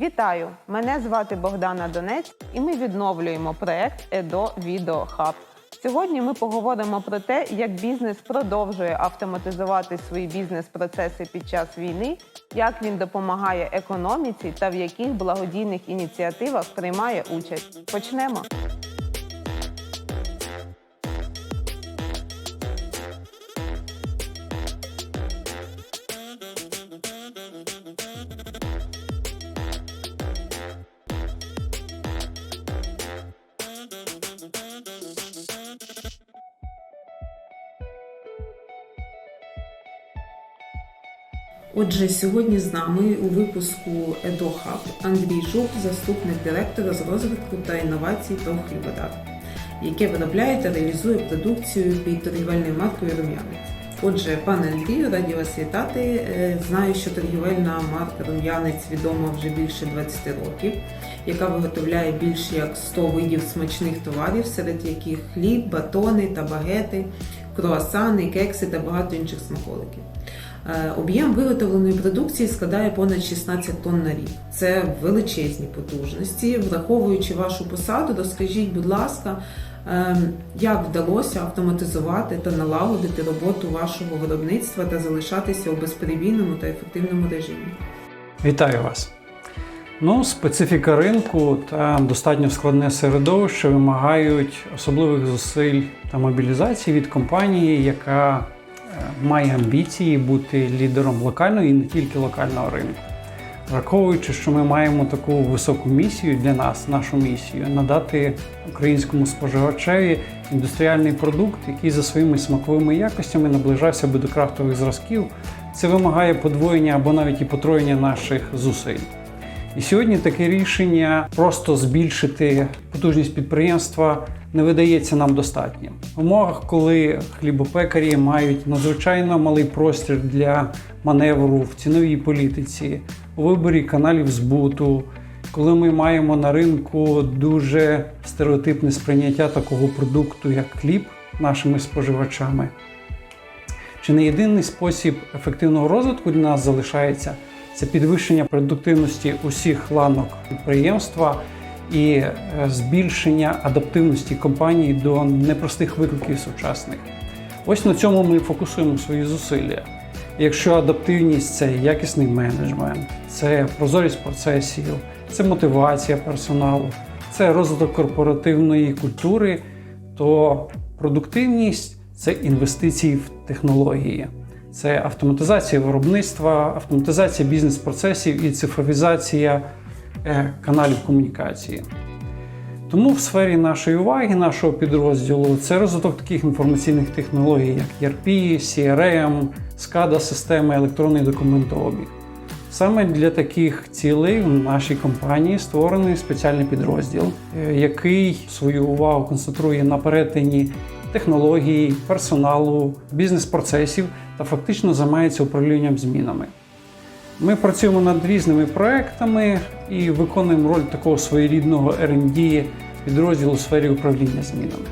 Вітаю! Мене звати Богдана Донець, і ми відновлюємо проект ЕДО Відео Хаб. Сьогодні ми поговоримо про те, як бізнес продовжує автоматизувати свої бізнес-процеси під час війни, як він допомагає економіці та в яких благодійних ініціативах приймає участь. Почнемо. Отже, сьогодні з нами у випуску EdoHub Андрій Жук, заступник директора з розвитку та інновацій ТОВ яке виробляє та реалізує продукцію під торгівельною маркою Рум'янець. Отже, пане Андрію, раді вас вітати. Е, Знаю, що торгівельна марка Рум'янець відома вже більше 20 років, яка виготовляє більше як 100 видів смачних товарів, серед яких хліб, батони та багети, круасани, кекси та багато інших смаколиків. Е, Об'єм виготовленої продукції складає понад 16 тонн на рік. Це величезні потужності. Враховуючи вашу посаду, розкажіть, будь ласка, е, як вдалося автоматизувати та налагодити роботу вашого виробництва та залишатися у безперебійному та ефективному режимі? Вітаю вас. Ну, специфіка ринку та достатньо складне середовище вимагають особливих зусиль та мобілізації від компанії, яка має амбіції бути лідером локального і не тільки локального ринку. Враховуючи, що ми маємо таку високу місію для нас, нашу місію, надати українському споживачеві індустріальний продукт, який за своїми смаковими якостями наближався би до крафтових зразків, це вимагає подвоєння або навіть і потроєння наших зусиль. І сьогодні таке рішення просто збільшити потужність підприємства не видається нам достатнім. В умовах, коли хлібопекарі мають надзвичайно малий простір для маневру в ціновій політиці, у виборі каналів збуту, коли ми маємо на ринку дуже стереотипне сприйняття такого продукту, як хліб, нашими споживачами. Чи не єдиний спосіб ефективного розвитку для нас залишається це підвищення продуктивності усіх ланок підприємства і е, збільшення адаптивності компаній до непростих викликів сучасних. Ось на цьому ми фокусуємо свої зусилля. Якщо адаптивність це якісний менеджмент, це прозорість процесів, це мотивація персоналу, це розвиток корпоративної культури, то продуктивність це інвестиції в технології, це автоматизація виробництва, автоматизація бізнес-процесів і цифровізація каналів комунікації. Тому в сфері нашої уваги, нашого підрозділу, це розвиток таких інформаційних технологій, як ERP, CRM, SCADA системи електронний документообіг. Саме для таких цілей в нашій компанії створений спеціальний підрозділ, е, який свою увагу концентрує на перетині технологій, персоналу, бізнес-процесів та фактично займається управлінням змінами. Ми працюємо над різними проектами і виконуємо роль такого своєрідного R&D підрозділу у сфері управління змінами.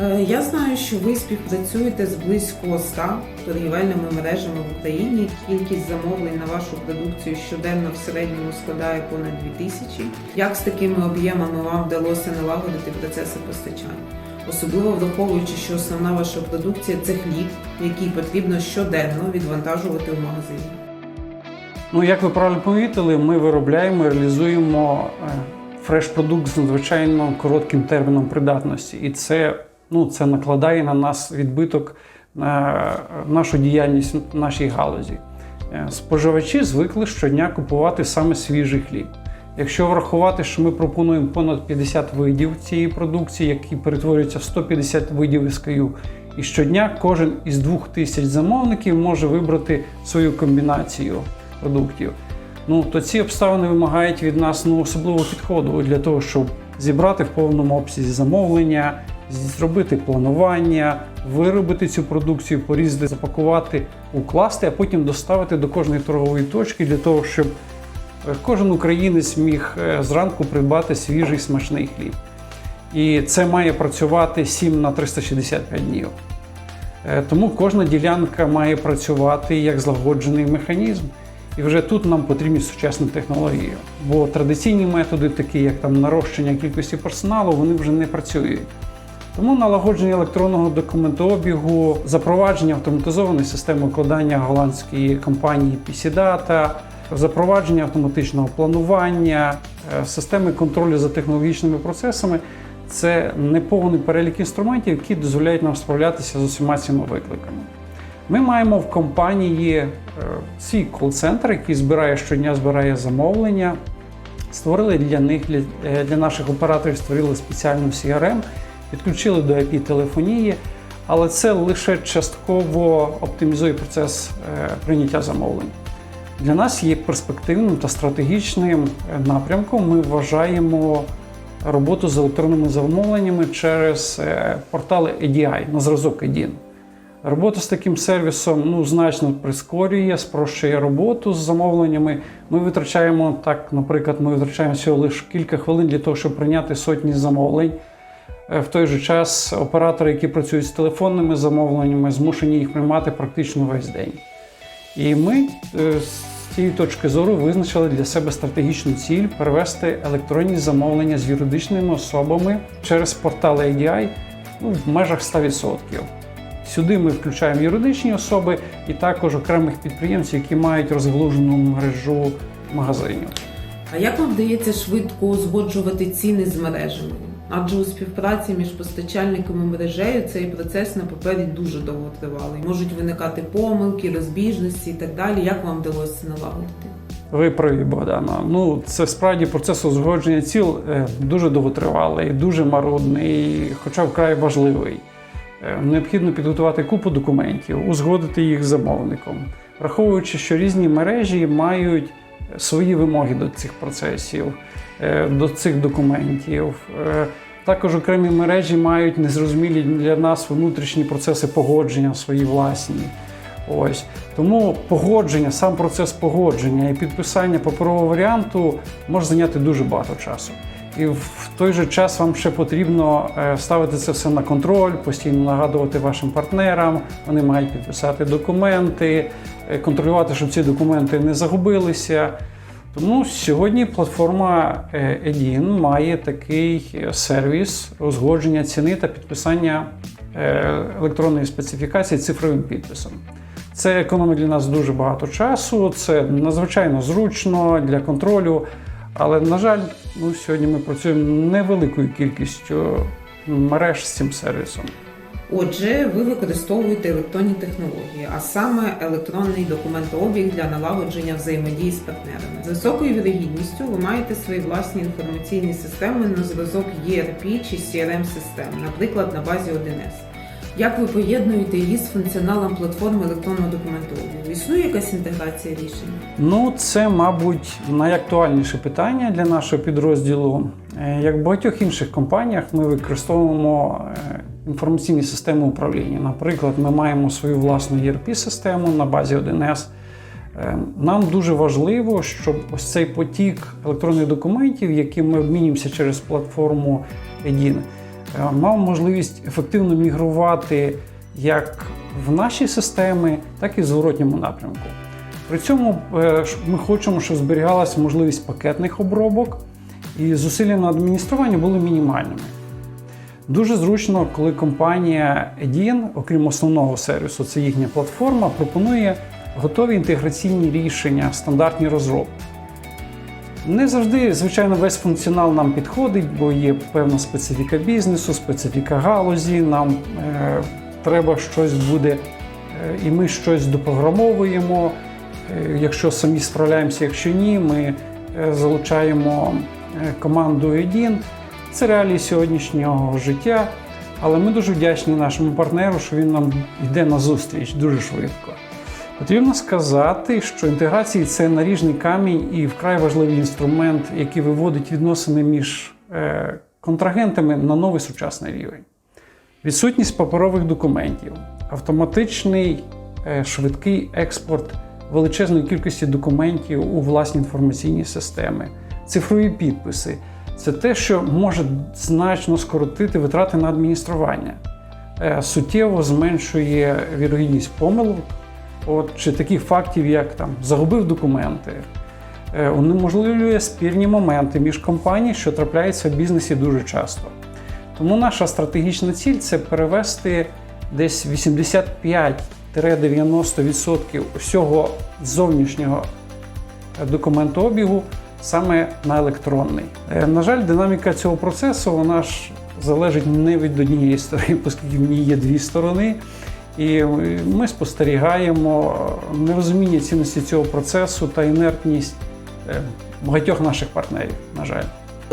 Е, Я знаю, що ви співпрацюєте з близько 100 торгівельними мережами в Україні. Кількість замовлень на вашу продукцію щоденно в середньому складає понад 2000. Як з такими об'ємами вам вдалося налагодити процеси постачання? Особливо враховуючи, що основна ваша продукція це хліб, який потрібно щоденно відвантажувати в магазині. Ну, як ви правильно помітили, ми виробляємо і реалізуємо е, фреш-продукт з надзвичайно коротким терміном придатності. І це, ну, це накладає на нас відбиток на нашу діяльність в нашій галузі. Е, Споживачі звикли щодня купувати саме свіжий хліб. Якщо врахувати, що ми пропонуємо понад 50 видів цієї продукції, які перетворюються в 150 видів SKU, і щодня кожен із 2000 замовників може вибрати свою комбінацію продуктів. Ну то ці обставини вимагають від нас ну, особливого підходу для того, щоб зібрати в повному обсязі замовлення, зробити планування, виробити цю продукцію, порізати, запакувати, укласти, а потім доставити до кожної торгової точки для того, щоб е, кожен українець міг е, зранку придбати свіжий смачний хліб. І це має працювати 7 на 365 днів. Е, Тому кожна ділянка має працювати як злагоджений механізм. І вже тут нам потрібні сучасні технології. Бо традиційні методи, такі як там нарощення кількості персоналу, вони вже не працюють. Тому налагодження електронного документообігу, запровадження автоматизованої системи укладання голландської компанії PC Data, запровадження автоматичного планування, е, системи контролю за технологічними процесами це неповний перелік інструментів, які дозволяють нам справлятися з усіма цими викликами. Ми маємо в компанії е, свій кол-центр, який збирає щодня збирає замовлення. Створили для них для, е, для наших операторів створили спеціальну CRM, підключили до IP-телефонії, але це лише частково оптимізує процес е, прийняття замовлень. Для нас є перспективним та стратегічним е, напрямком. Ми вважаємо роботу з електронними замовленнями через е, портали EDI на зразок EDIN. Робота з таким сервісом ну, значно прискорює, спрощує роботу з замовленнями. Ми витрачаємо так, наприклад, ми витрачаємо всього лише кілька хвилин для того, щоб прийняти сотні замовлень. Е, В той же час оператори, які працюють з телефонними замовленнями, змушені їх приймати практично весь день. І ми е, з цієї точки зору визначили для себе стратегічну ціль перевести електронні замовлення з юридичними особами через портал ADI ну, в межах 100%. Сюди ми включаємо юридичні особи і також окремих підприємців, які мають розгалужену мережу магазинів. А як вам вдається швидко узгоджувати ціни з мережами? Адже у співпраці між постачальниками мережею цей процес на папері дуже довго тривалий. Можуть виникати помилки, розбіжності і так далі. Як вам вдалося налагодити? Ви праві, Богдана. Ну це справді процес узгодження ціл е, дуже довготривалий, дуже марудний, хоча вкрай важливий. Е, Необхідно підготувати купу документів, узгодити їх з замовником, враховуючи, що різні мережі мають свої вимоги до цих процесів, е, до цих документів. Е, Також окремі мережі мають незрозумілі для нас внутрішні процеси погодження свої власні. Ось тому погодження, сам процес погодження і підписання паперового варіанту може зайняти дуже багато часу. І в той же час вам ще потрібно е, ставити це все на контроль, постійно нагадувати вашим партнерам. Вони мають підписати документи, е, контролювати, щоб ці документи не загубилися. Тому сьогодні платформа е, Edin має такий е, сервіс узгодження ціни та підписання е, електронної специфікації цифровим підписом. Це економить для нас дуже багато часу, це надзвичайно зручно для контролю. Але, на жаль, ну, сьогодні ми працюємо невеликою кількістю мереж з цим сервісом. Отже, ви використовуєте електронні технології, а саме електронний документообіг для налагодження взаємодії з партнерами. З високою вірогідністю ви маєте свої власні інформаційні системи на зразок ERP чи CRM систем, наприклад, на базі 1С. Як ви поєднуєте її з функціоналом платформи електронного документообігу? Існує якась інтеграція рішень? Ну, це, мабуть, найактуальніше питання для нашого підрозділу. Е, Як в багатьох інших компаніях, ми використовуємо е, інформаційні системи управління. Наприклад, ми маємо свою власну ERP-систему на базі 1С. Е, Нам дуже важливо, щоб ось цей потік електронних документів, яким ми обмінюємося через платформу EDIN, е, мав можливість ефективно мігрувати як в наші системи, так і в зворотньому напрямку. При цьому е, ми хочемо, щоб зберігалася можливість пакетних обробок, і зусилля на адміністрування були мінімальними. Дуже зручно, коли компанія Edin, окрім основного сервісу, це їхня платформа, пропонує готові інтеграційні рішення, стандартні розробки. Не завжди, звичайно, весь функціонал нам підходить, бо є певна специфіка бізнесу, специфіка галузі. Нам е, треба щось буде, е, і ми щось допрограмовуємо. Е, якщо самі справляємося, якщо ні, ми е, залучаємо е, команду EDIN. Це реалії сьогоднішнього життя, але ми дуже вдячні нашому партнеру, що він нам йде на зустріч дуже швидко. Потрібно сказати, що інтеграції це наріжний камінь і вкрай важливий інструмент, який виводить відносини між е, контрагентами на новий сучасний рівень. Відсутність паперових документів, автоматичний е, швидкий експорт величезної кількості документів у власні інформаційні системи, цифрові підписи це те, що може значно скоротити витрати на адміністрування, Е, суттєво зменшує вірогідність помилок от, чи таких фактів, як там загубив документи, е, унеможливлює спірні моменти між компаній, що трапляються в бізнесі дуже часто. Тому наша стратегічна ціль це перевести десь 85-90% усього зовнішнього документообігу саме на електронний. Е, На жаль, динаміка цього процесу вона ж залежить не від однієї сторони, оскільки в ній є дві сторони. І ми спостерігаємо нерозуміння цінності цього процесу та інертність е, багатьох наших партнерів, на жаль.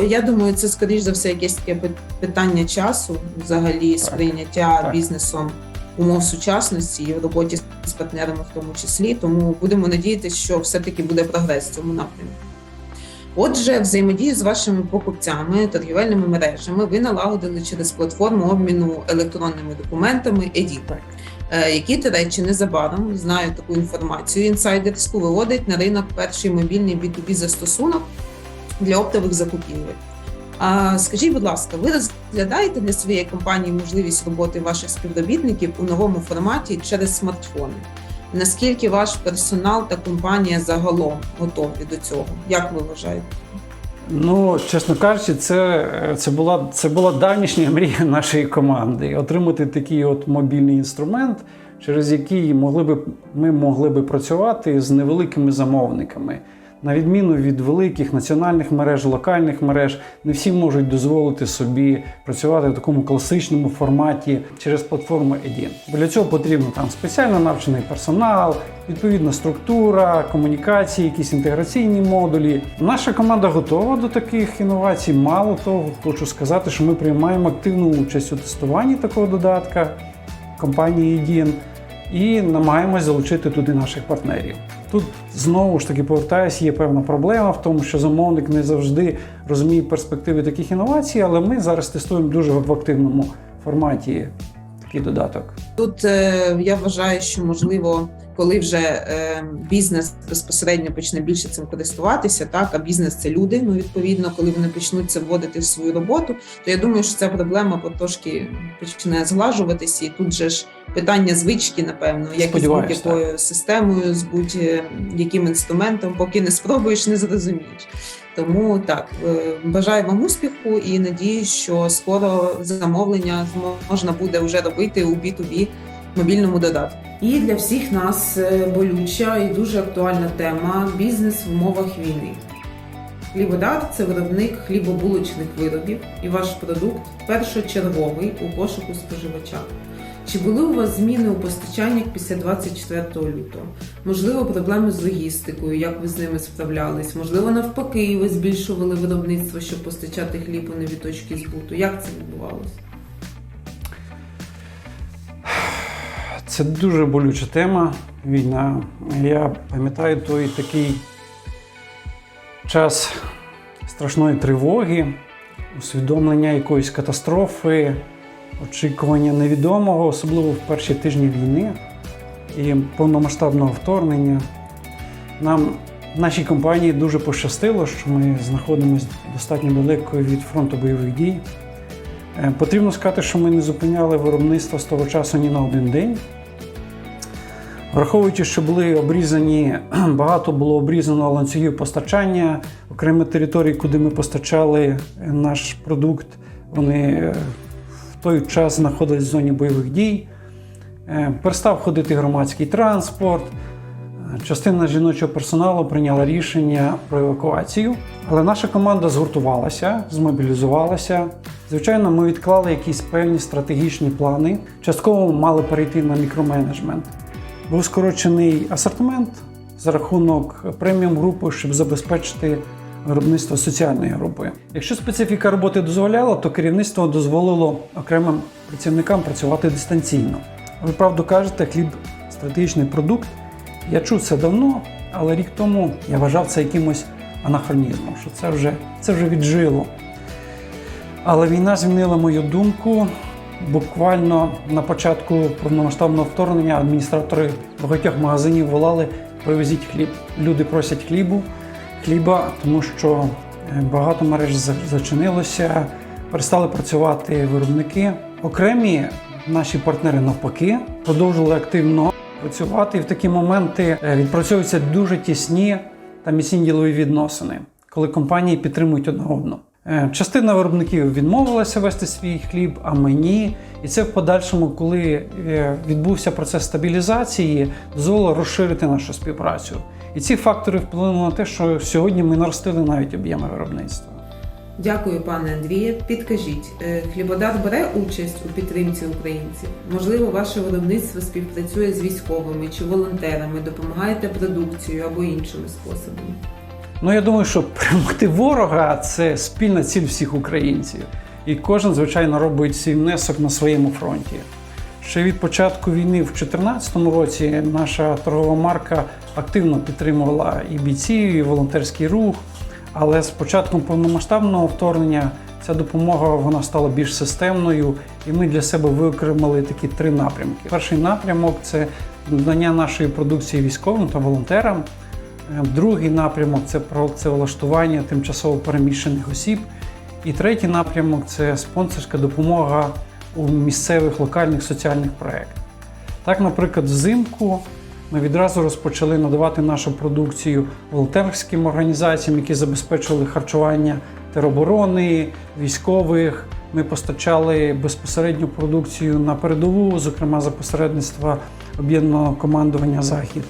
Я думаю, це скоріш за все якесь таке питання часу, взагалі сприйняття так. бізнесом умов сучасності і в роботі з партнерами в тому числі. Тому будемо надіятися, що все-таки буде прогрес в цьому напрямку. Отже, взаємодію з вашими покупцями, торгівельними мережами ви налагодили через платформу обміну електронними документами EDIT. Е, які, до речі, незабаром знаю таку інформацію інсайдерську виводить на ринок перший мобільний B2B застосунок для оптових закупівель. А скажіть, будь ласка, ви розглядаєте для своєї компанії можливість роботи ваших співробітників у новому форматі через смартфони? Наскільки ваш персонал та компанія загалом готові до цього? Як ви вважаєте? Ну, чесно кажучи, це, це, була, це була давнішня мрія нашої команди отримати такий от мобільний інструмент, через який могли би, ми могли би працювати з невеликими замовниками. На відміну від великих національних мереж, локальних мереж, не всі можуть дозволити собі працювати в такому класичному форматі через платформу EDIN. Для цього потрібно там спеціально навчений персонал, відповідна структура, комунікації, якісь інтеграційні модулі. Наша команда готова до таких інновацій. Мало того, хочу сказати, що ми приймаємо активну участь у тестуванні такого додатка компанії EDIN і намагаємось залучити туди наших партнерів. Тут знову ж таки повертаюсь, є певна проблема в тому, що замовник не завжди розуміє перспективи таких інновацій, але ми зараз тестуємо дуже в активному форматі такий додаток. Тут е, я вважаю, що можливо, коли вже е, бізнес безпосередньо почне більше цим користуватися, так а бізнес це люди. Ну відповідно, коли вони почнуть це вводити в свою роботу, то я думаю, що ця проблема потрошки почне зглажуватися, і тут же ж питання звички, напевно, як з будь-якою системою, з будь-яким інструментом, поки не спробуєш, не зрозумієш. Тому так е, бажаю вам успіху і надію, що скоро замовлення можна буде вже робити у B2B мобільному додатку. І для всіх нас е, болюча і дуже актуальна тема бізнес в умовах війни. Хлібодар це виробник хлібобулочних виробів, і ваш продукт першочерговий у пошуку споживача. Чи були у вас зміни у постачаннях після 24 лютого? Можливо, проблеми з логістикою, як ви з ними справлялись? Можливо, навпаки, ви збільшували виробництво, щоб постачати хліб у нові точки збуту. Як це відбувалося? Це дуже болюча тема. Війна. Я пам'ятаю той такий час страшної тривоги, усвідомлення якоїсь катастрофи, очікування невідомого, особливо в перші тижні війни і повномасштабного вторгнення. Нам нашій компанії дуже пощастило, що ми знаходимося достатньо далеко від фронту бойових дій. Е, Потрібно сказати, що ми не зупиняли виробництво з того часу ні на один день. Враховуючи, що були обрізані, багато було обрізано ланцюгів постачання, окремі території, куди ми постачали е, наш продукт, вони е, той час знаходились в зоні бойових дій. Е, Перестав ходити громадський транспорт. Е, Частина жіночого персоналу прийняла рішення про евакуацію, але наша команда згуртувалася, змобілізувалася. Звичайно, ми відклали якісь певні стратегічні плани. Частково мали перейти на мікроменеджмент. Був скорочений асортимент за рахунок преміум групи, щоб забезпечити виробництво соціальної групи. Якщо специфіка роботи дозволяла, то керівництво дозволило окремим працівникам працювати дистанційно. Ви правду кажете, хліб стратегічний продукт. Я чув це давно, але рік тому я вважав це якимось анахронізмом, що це вже, це вже віджило. Але війна змінила мою думку. Буквально на початку повномасштабного вторгнення адміністратори багатьох магазинів волали привезіть хліб. Люди просять хлібу, хліба, тому що е, багато мереж зачинилося, перестали працювати виробники. Окремі наші партнери навпаки продовжили активно працювати. І в такі моменти е, відпрацьовуються дуже тісні та міцні ділові відносини, коли компанії підтримують одна одну. Е, Частина виробників відмовилася вести свій хліб, а мені. І це в подальшому, коли відбувся процес стабілізації, дозволило розширити нашу співпрацю. І ці фактори вплинули на те, що сьогодні ми наростили навіть об'єми виробництва. Дякую, пане Андріє. Підкажіть, е, хлібодар бере участь у підтримці українців? Можливо, ваше виробництво співпрацює з військовими чи волонтерами, допомагаєте продукцією або іншими способами? Ну, я думаю, що перемогти ворога це спільна ціль всіх українців. І кожен, звичайно, робить свій внесок на своєму фронті. Ще від початку війни в 2014 році наша торгова марка активно підтримувала і бійців, і волонтерський рух. Але з початком повномасштабного вторгнення ця допомога вона стала більш системною, і ми для себе виокремили такі три напрямки. Перший напрямок це надання нашої продукції військовим та волонтерам. Е, Другий напрямок це працевлаштування тимчасово переміщених осіб. І третій напрямок це спонсорська допомога у місцевих локальних соціальних проєктах. Так, наприклад, взимку ми відразу розпочали надавати нашу продукцію волонтерським організаціям, які забезпечували харчування тероборони, військових. Ми постачали безпосередню продукцію на передову, зокрема за посередництва об'єднаного командування Захід.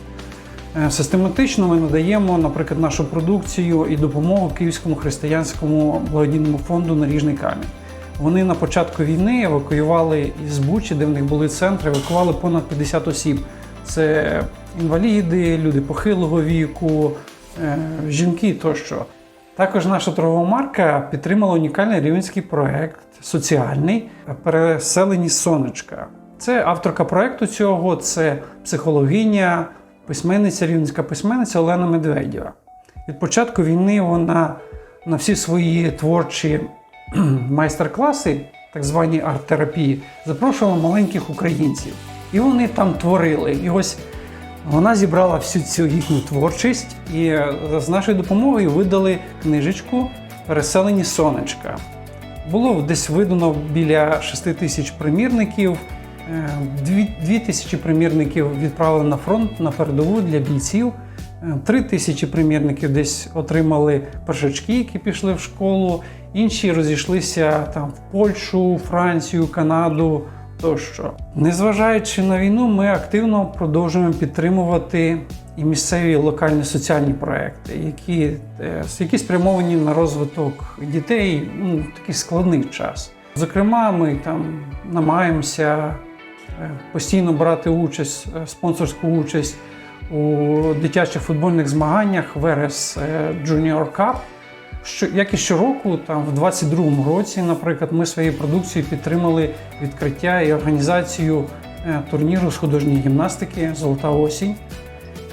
Е, Систематично ми надаємо, наприклад, нашу продукцію і допомогу Київському християнському благодійному фонду Наріжний камінь. Вони на початку війни евакуювали із Бучі, де в них були центри, евакували понад 50 осіб. Це інваліди, люди похилого віку, е, жінки тощо. Також наша торгова марка підтримала унікальний рівненський проект соціальний переселені сонечка. Це авторка проекту цього, це психологиня, письменниця, рівненська письменниця Олена Медведєва. Від початку війни вона на всі свої творчі майстер-класи, так звані арт-терапії, запрошувала маленьких українців. І вони там творили. І ось вона зібрала всю цю їхню творчість і е, з нашою допомогою видали книжечку Переселені сонечка. Було десь видано біля 6 тисяч примірників. Е, Дві, тисячі примірників відправили на фронт на передову для бійців. Е, Три тисячі примірників десь отримали першачки, які пішли в школу. Інші розійшлися там в Польщу, Францію, Канаду тощо. Незважаючи на війну, ми активно продовжуємо підтримувати і місцеві локальні соціальні проекти, які, е, які спрямовані на розвиток дітей ну, в такий складний час. Зокрема, ми там намагаємося е, постійно брати участь, е, спонсорську участь у дитячих футбольних змаганнях Верес Junior Cup. Що, як і щороку, там в 22-му році, наприклад, ми своєю продукцією підтримали відкриття і організацію е, турніру з художньої гімнастики Золота осінь.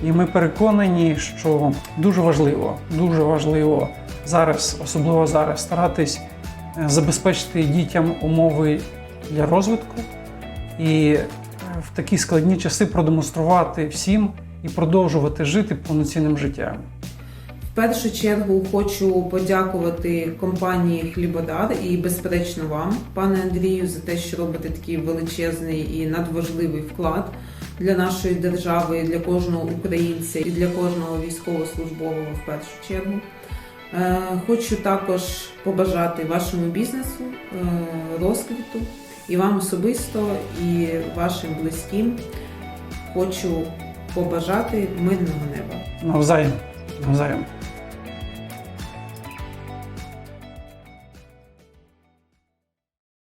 І ми переконані, що дуже важливо, дуже важливо зараз, особливо зараз, старатись е, забезпечити дітям умови для розвитку і е, в такі складні часи продемонструвати всім і продовжувати жити повноцінним життям. В першу чергу хочу подякувати компанії Хлібодар і, безперечно, вам, пане Андрію, за те, що робите такий величезний і надважливий вклад для нашої держави, для кожного українця і для кожного військовослужбового в першу чергу. Е, Хочу також побажати вашому бізнесу е, розквіту і вам особисто, і вашим близьким. Хочу побажати мирного неба. Навзаєм, навзаєм.